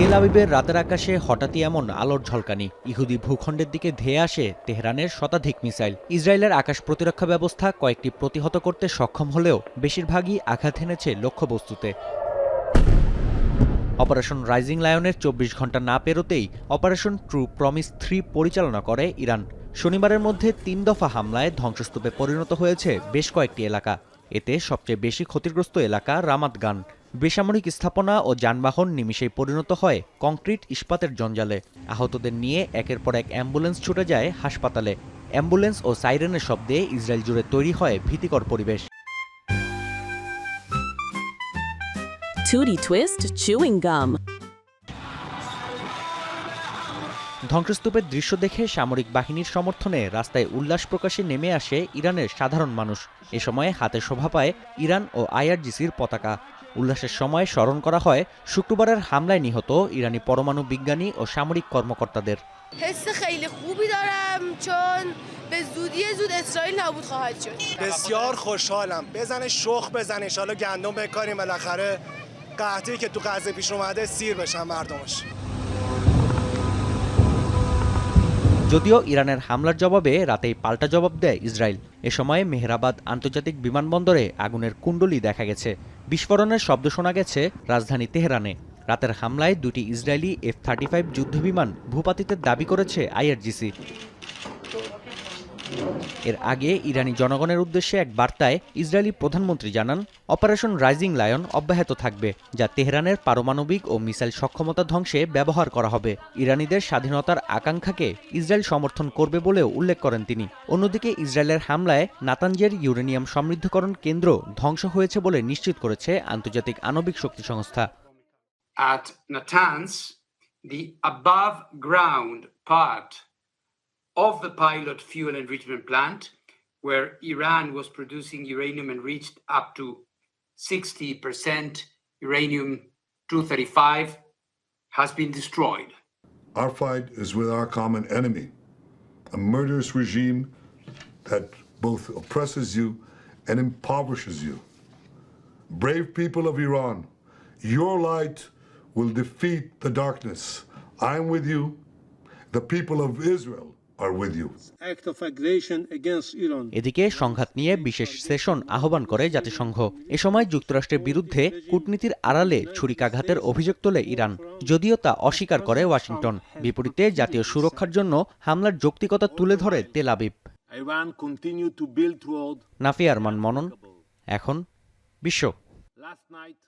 তেল আবিবের রাতের আকাশে হঠাৎই এমন আলোর ঝলকানি। ইহুদি ভূখণ্ডের দিকে ধেয়ে আসে তেহরানের শতাধিক মিসাইল। ইসরায়েলের আকাশ প্রতিরক্ষা ব্যবস্থা কয়েকটি প্রতিহত করতে সক্ষম হলেও বেশিরভাগই আঘাত হেনেছে লক্ষ্যবস্তুতে। অপারেশন রাইজিং লায়নের চব্বিশ ঘণ্টা না পেরোতেই অপারেশন ট্রু প্রমিস থ্রি পরিচালনা করে ইরান। শনিবারের মধ্যে তিন দফা হামলায় ধ্বংসস্তূপে পরিণত হয়েছে বেশ কয়েকটি এলাকা। এতে সবচেয়ে বেশি ক্ষতিগ্রস্ত এলাকা রামাতগান বেসামরিক স্থাপনা ও যানবাহন নিমিশেই পরিণত হয় কংক্রিট ইস্পাতের জঞ্জালে। আহতদের নিয়ে একের পর এক অ্যাম্বুলেন্স ছুটে যায় হাসপাতালে। অ্যাম্বুলেন্স ও সাইরেনের শব্দে ইসরায়েল জুড়ে তৈরি হয় ভীতিকর পরিবেশ. ধ্বংসস্তূপের দৃশ্য দেখে সামরিক বাহিনীর সমর্থনে রাস্তায় উল্লাস প্রকাশে নেমে আসে ইরানের সাধারণ মানুষ এ সময় হাতে শোভা পায় ইরান ও আইআরজিসির পতাকা উল্লাসের সময় স্মরণ করা হয় শুক্রবারের হামলায় নিহত ইরানি পরমাণু বিজ্ঞানী ও সামরিক কর্মকর্তাদের حس خیلی خوبی دارم چون به زودی زود اسرائیل نابود خواهد شد بسیار خوشحالم بزنه شخ بزنه انشالله گندم بکاریم بالاخره قحطی که تو غزه پیش اومده سیر بشن مردمش যদিও ইরানের হামলার জবাবে রাতেই পাল্টা জবাব দেয় ইসরায়েল। এ সময়ে মেহরাবাদ আন্তর্জাতিক বিমানবন্দরে আগুনের কুণ্ডলি দেখা গেছে। বিস্ফোরণের শব্দ শোনা গেছে রাজধানী তেহরানে। রাতের হামলায় দুটি ইসরায়েলি এফ থার্টি ফাইভ যুদ্ধবিমান ভূপাতিতের দাবি করেছে আইআরজিসি। এর আগে ইরানি জনগণের উদ্দেশ্যে এক বার্তায় ইসরায়েলি প্রধানমন্ত্রী জানান অপারেশন রাইজিং লায়ন অব্যাহত থাকবে যা তেহরানের পারমাণবিক ও মিসাইল সক্ষমতা ধ্বংসে ব্যবহার করা হবে। ইরানিদের স্বাধীনতার আকাঙ্ক্ষাকে ইসরায়েল সমর্থন করবে বলেও উল্লেখ করেন তিনি। অন্যদিকে ইসরায়েলের হামলায় নাতানজের ইউরেনিয়াম সমৃদ্ধকরণ কেন্দ্র ধ্বংস হয়েছে বলে নিশ্চিত করেছে আন্তর্জাতিক আণবিক শক্তি সংস্থা। At Natanz, the above ground part of the pilot fuel enrichment plant, where Iran was producing uranium enriched up to 60% uranium 235, has been destroyed. Our fight is with our common enemy, a murderous regime that both oppresses you and impoverishes you. Brave people of Iran, your light will defeat the darkness. I am with you. The people of Israel are with you. act of aggression against Iran. এদিকে সংঘাত নিয়ে বিশেষ session আহ্বান করে জাতিসংঘ। এ সময় যুক্তরাষ্ট্রের বিরুদ্ধে কূটনীতির আড়ালে ছুরিকাঘাতের অভিযোগ তোলে ইরান। যদিও তা অস্বীকার করে ওয়াশিংটন। বিপরীতে জাতীয় সুরক্ষার জন্য হামলার যৌক্তিকতা তুলে ধরে তেল আবিব। Iran continue to Nafi Arman Monon এখন বিশ্ব। Last night,